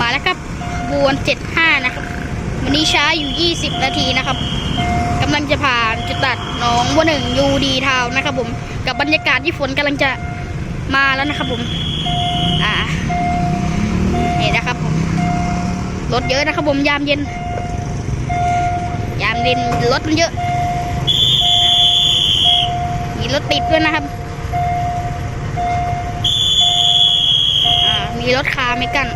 มาแล้วครับบูน75นะครับวันนี้ช้าอยู่20นาทีนะครับกำลังจะผ่านจุดตัดหนองบัวหนึ่งยูดีทาวนะครับผมกับบรรยากาศที่ฝนกำลังจะมาแล้วนะครับผมอ่านี่นะครับผมรถเยอะนะครับผมยามเย็น ยามเย็นรถมันเยอะมีรถติดด้วยนะครับอ่ามีรถคาไม่กัน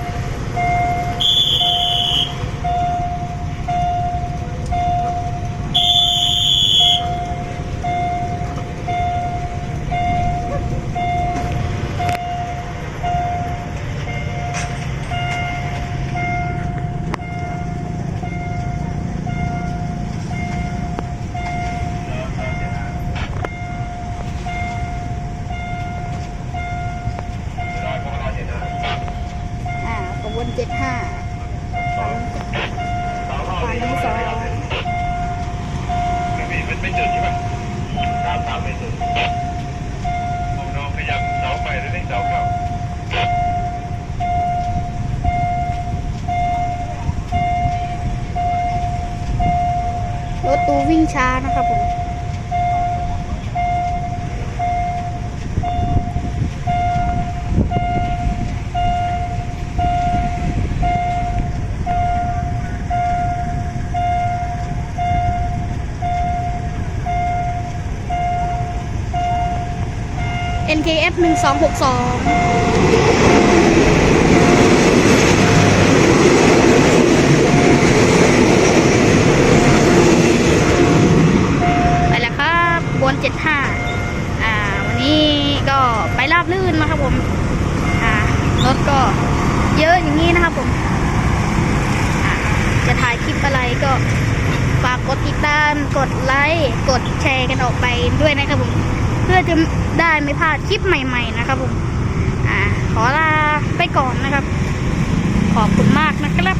นเจ็ดห้าฝั่งที่สองไมันไม่เจุดใช่ไหมตามตามไม่เจุดผมลองขยับเสาไปแล้วนี่เสาเข้าถตู้วิ่งช้านะครับผม NKF หนึ่งสองหกสองไปแล้วครับบนเจ็ดห้าอ่า วันนี้ก็ไปราบลื่นมาครับผม อ่า รถก็เยอะอย่างนี้นะครับผม อ่า จะถ่ายคลิปอะไรก็ฝากกดติดตาม กดไลค์ กดแชร์กันออกไปด้วยนะครับผม พื่อจะได้ไม่พลาดคลิปใหม่ๆนะครับผม อ่า ขอลาไปก่อนนะครับ ขอบคุณมากนะครับ